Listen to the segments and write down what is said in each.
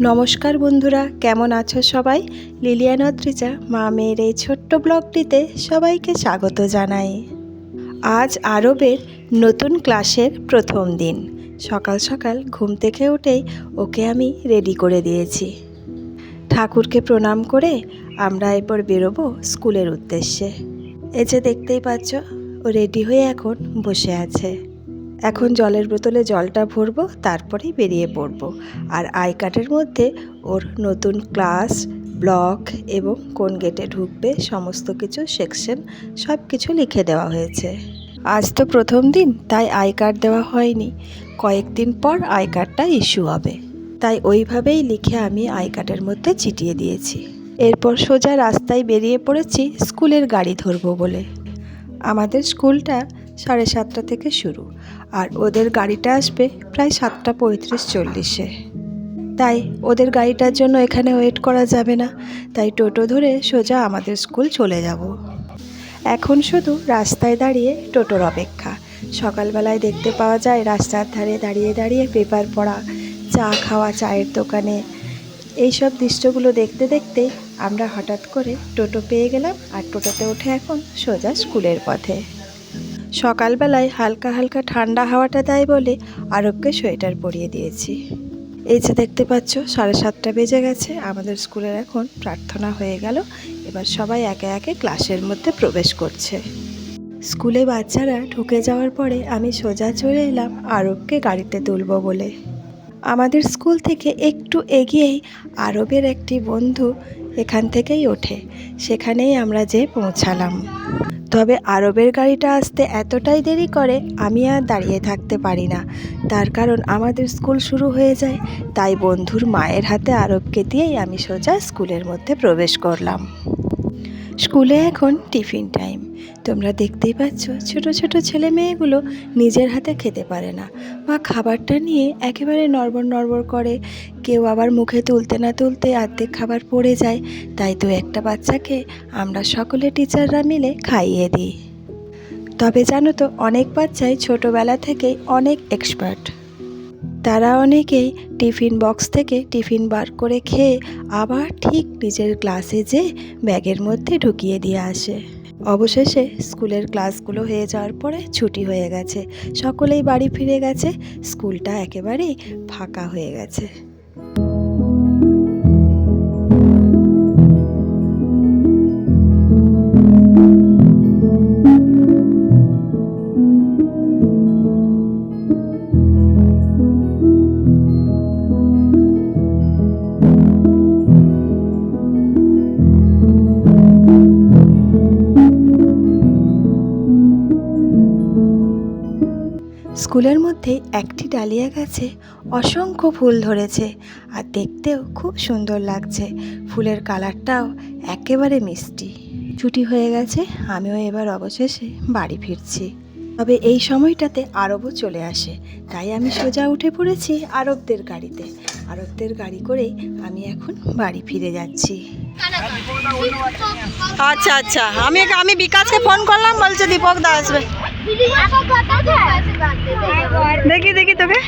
নমস্কার বন্ধুরা, কেমন আছো সবাই? লিলিয়ান অদ্রিজা মা মেয়ের এই ছোট্ট ব্লগটিতে সবাইকে স্বাগত জানাই। আজ আরবের নতুন ক্লাসের প্রথম দিন। সকাল সকাল ঘুম থেকে উঠেই ওকে আমি রেডি করে দিয়েছি। ঠাকুরকে প্রণাম করে আমরা এরপর বেরোবো স্কুলের উদ্দেশ্যে। এই যে দেখতেই পাচ্ছ, ও রেডি হয়ে এখন বসে আছে। এখন জলের বোতলে জলটা ভরবো, তারপরেই বেরিয়ে পড়ব। আর আই কার্ডের মধ্যে ওর নতুন ক্লাস, ব্লক এবং কোন গেটে ঢুকবে, সমস্ত কিছু সেকশন সব কিছু লিখে দেওয়া হয়েছে। আজ তো প্রথম দিন, তাই আই কার্ড দেওয়া হয়নি। কয়েকদিন পর আই কার্ডটা ইস্যু হবে। তাই ওইভাবেই লিখে আমি আই কার্ডের মধ্যে চিটিয়ে দিয়েছি। এরপর সোজা রাস্তায় বেরিয়ে পড়েছি, স্কুলের গাড়ি ধরবো বলে। আমাদের স্কুলটা সাড়ে সাতটা থেকে শুরু। আর ওদের গাড়িটা আসবে প্রায় সাতটা পঁয়ত্রিশ চল্লিশে। তাই ওদের গাড়িটার জন্য এখানে ওয়েট করা যাবে না। তাই টোটো ধরে সোজা আমাদের স্কুল চলে যাব। এখন শুধু রাস্তায় দাঁড়িয়ে টোটোর অপেক্ষা। সকালবেলায় দেখতে পাওয়া যায় রাস্তার ধারে দাঁড়িয়ে দাঁড়িয়ে পেপার পড়া, চা খাওয়া, চায়ের দোকানে। এইসব দৃশ্যগুলো দেখতে দেখতে আমরা হঠাৎ করে টোটো পেয়ে গেলাম আর টোটোতে উঠে এখন সোজা স্কুলের পথে। সকালবেলায় হালকা হালকা ঠান্ডা হাওয়াটা দেয় বলে আরবকে সোয়েটার পরিয়ে দিয়েছি। এই যে দেখতে পাচ্ছ, সাড়ে সাতটা বেজে গেছে, আমাদের স্কুলের এখন প্রার্থনা হয়ে গেল, এবার সবাই একে একে ক্লাসের মধ্যে প্রবেশ করছে। স্কুলে বাচ্চারা ঢুকে যাওয়ার পরে আমি সোজা চলে এলাম আরবকে গাড়িতে তুলব বলে। আমাদের স্কুল থেকে একটু এগিয়েই আরবের একটি বন্ধু এখান থেকেই ওঠে, সেখানেই আমরা যে পৌঁছালাম। তবে আরবের গাড়িটা আসতে এতটাই দেরি করে আমি আর দাঁড়িয়ে থাকতে পারি না। তার কারণ আমাদের স্কুল শুরু হয়ে যায়, তাই বন্ধুর মায়ের হাতে আরবকে দিয়েই আমি সোজা স্কুলের মধ্যে প্রবেশ করলাম। স্কুলে এখন টিফিন টাইম। তোমরা দেখতেই পাচ্ছ, ছোট ছোট ছেলে মেয়েগুলো নিজের হাতে খেতে পারে না। বা খাবারটা নিয়ে একেবারে নড়বড় নড়বড় করে। কেউ আবার মুখে তুলতে না তুলতে অর্ধেক খাবার পড়ে যায়। তাই তো একটা বাচ্চাকে আমরা সকলে টিচাররা মিলে খাইয়ে দিই। তবে জানো তো, অনেক বাচ্চাই ছোটোবেলা থেকেই অনেক এক্সপার্ট তারা অনেকেই টিফিন বক্স থেকে টিফিন বার করে খেয়ে আবার ঠিক নিজের ক্লাসে যে ব্যাগের মধ্যে ঢুকিয়ে দিয়ে আসে। অবশেষে স্কুলের ক্লাসগুলো হয়ে যাওয়ার পরে ছুটি হয়ে গেছে। সকলেই বাড়ি ফিরে গেছে। স্কুলটা একেবারেই ফাঁকা হয়ে গেছে। স্কুলের মধ্যে একটি ডালিয়া গাছে অসংখ্য ফুল ধরেছে আর দেখতেও খুব সুন্দর লাগছে। ফুলের কালারটাও একেবারে মিষ্টি। ছুটি হয়ে গেছে, আমিও এবার অবশেষে বাড়ি ফিরছি। তবে এই সময়টাতে আরবও চলে আসে, তাই আমি সোজা উঠে পড়েছি আরবদের গাড়িতে। আরবদের গাড়ি করেই আমি এখন বাড়ি ফিরে যাচ্ছি। আচ্ছা আচ্ছা। আমি আমি বিকাশকে ফোন করলাম, বলছে দীপক দা আসবে। দেখি দেখি তোকে।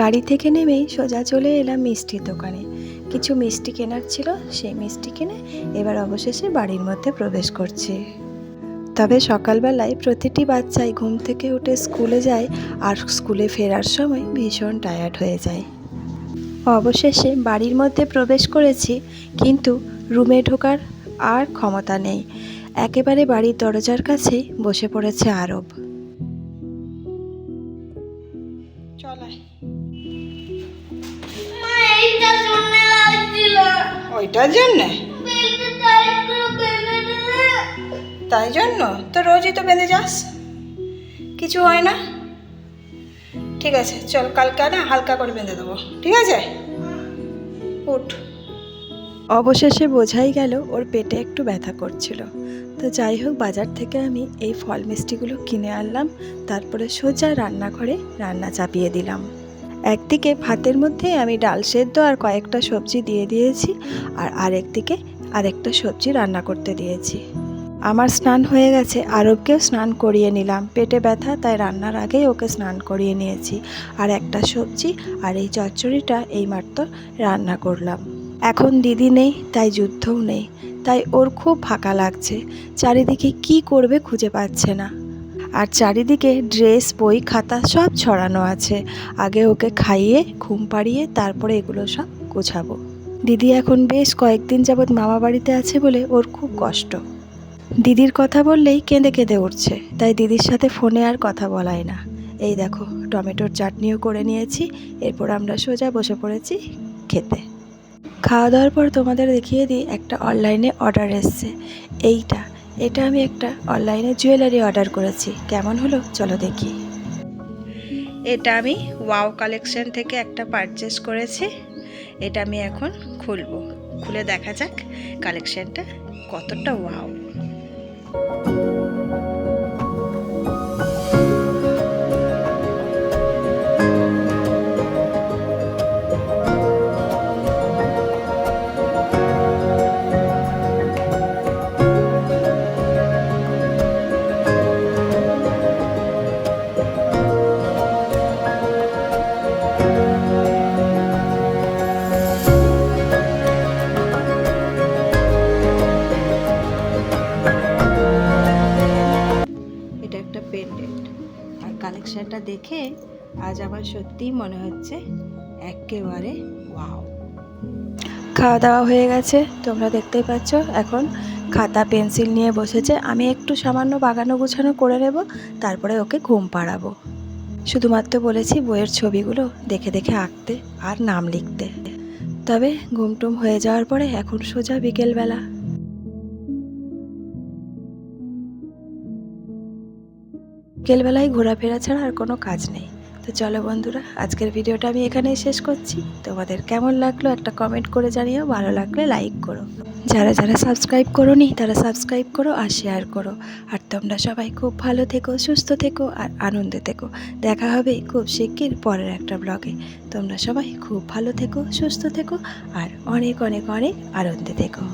গাড়ি থেকে নেমেই সোজা চলে এলাম মিষ্টির দোকানে। কিছু মিষ্টি কেনার ছিল, সেই মিষ্টি কিনে এবার অবশেষে বাড়ির মধ্যে প্রবেশ করছি। তবে সকালবেলায় প্রতিটি বাচ্চাই ঘুম থেকে উঠে স্কুলে যায় আর স্কুলে ফেরার সময় ভীষণ টায়ার্ড হয়ে যায়। অবশেষে বাড়ির মধ্যে প্রবেশ করেছি কিন্তু রুমে ঢোকার আর ক্ষমতা নেই। একেবারে বাড়ির দরজার কাছেই বসে পড়েছে আরব। ওইটার জন্যে তাই জন্য? তো রোজই তো বেঁধে যাস। কিছু হয় না? ঠিক আছে, চল কালকে না হালকা করে বেঁধে দেবো, ঠিক আছে? উঠ। অবশেষে বোঝাই গেল ওর পেটে একটু ব্যথা করছিল। তো যাই হোক, বাজার থেকে আমি এই ফল মিষ্টিগুলো কিনে আনলাম, তারপরে সোজা রান্নাঘরে রান্না চাপিয়ে দিলাম। একদিকে ভাতের মধ্যে আমি ডাল সেদ্ধ আর কয়েকটা সবজি দিয়ে দিয়েছি, আর আরেকদিকে আরেকটা সবজি রান্না করতে দিয়েছি। আমার স্নান হয়ে গেছে, আরবকেও স্নান করিয়ে নিলাম। পেটে ব্যথা, তাই রান্নার আগেই ওকে স্নান করিয়ে নিয়েছি। আর একটা সবজি আর এই চচ্চড়িটা এইমাত্র রান্না করলাম। এখন দিদি নেই, তাই যুদ্ধও নেই। তাই ওর খুব ফাঁকা লাগছে। চারিদিকে কি করবে খুঁজে পাচ্ছে না। আর চারিদিকে ড্রেস, বই, খাতা সব ছড়ানো আছে। আগে ওকে খাইয়ে, ঘুম পাড়িয়ে তারপরে এগুলো সব গোছাবো। দিদি এখন বেশ কয়েকদিন যাবৎ মামা বাড়িতে আছে বলে ওর খুব কষ্ট। দিদির কথা বললেই কেঁদে কেঁদে উঠছে, তাই দিদির সাথে ফোনে আর কথা বলাই না। এই দেখো, টমেটোর চাটনিও করে নিয়েছি, এরপর আমরা সোজা বসে পড়েছি খেতে। খাওয়া দাওয়ার পর তোমাদের দেখিয়ে দিই, একটা অনলাইনে অর্ডার এসছে। এইটা, এটা আমি একটা অনলাইনে জুয়েলারি অর্ডার করেছি। কেমন হলো? চলো দেখি। এটা আমি ওয়াও কালেকশন থেকে একটা পারচেস করেছি, এটা আমি এখন খুলবো। খুলে দেখা যাক কালেকশনটা কতটা ওয়াও। এটা পেন্ডেন্ট আর কালেকশনটা দেখে আজ আমার সত্যিই মনে হচ্ছে একেবারে ওয়াও খাওয়া দাওয়া হয়ে গেছে, তোমরা দেখতেই পাচ্ছ, এখন খাতা, পেন্সিল নিয়ে বসেছে। আমি একটু সামান্য বাগানো গুছানো করে নেব, তারপরে ওকে ঘুম পাড়াবো। শুধুমাত্র বলেছি বইয়ের ছবিগুলো দেখে দেখে আঁকতে আর নাম লিখতে। তবে ঘুমটুম হয়ে যাওয়ার পরে এখন সোজা বিকেলবেলা। বিকেলবেলায় ঘোরাফেরা ছাড়া আর কোনো কাজ নেই। তো চলো বন্ধুরা, আজকের ভিডিওটা আমি এখানেই শেষ করছি। তোমাদের কেমন লাগল একটা কমেন্ট করে জানিও, ভালো লাগলে লাইক করো। যারা যারা সাবস্ক্রাইব করোনি, তারা সাবস্ক্রাইব করো আর শেয়ার করো। আর তোমরা সবাই খুব ভালো থেকো, সুস্থ থেকো আর আনন্দে থেকো। দেখা হবে খুব শিগগির পরের একটা ব্লগে তোমরা সবাই খুব ভালো থেকো, সুস্থ থেকো আর অনেক অনেক অনেক আনন্দে থেকো।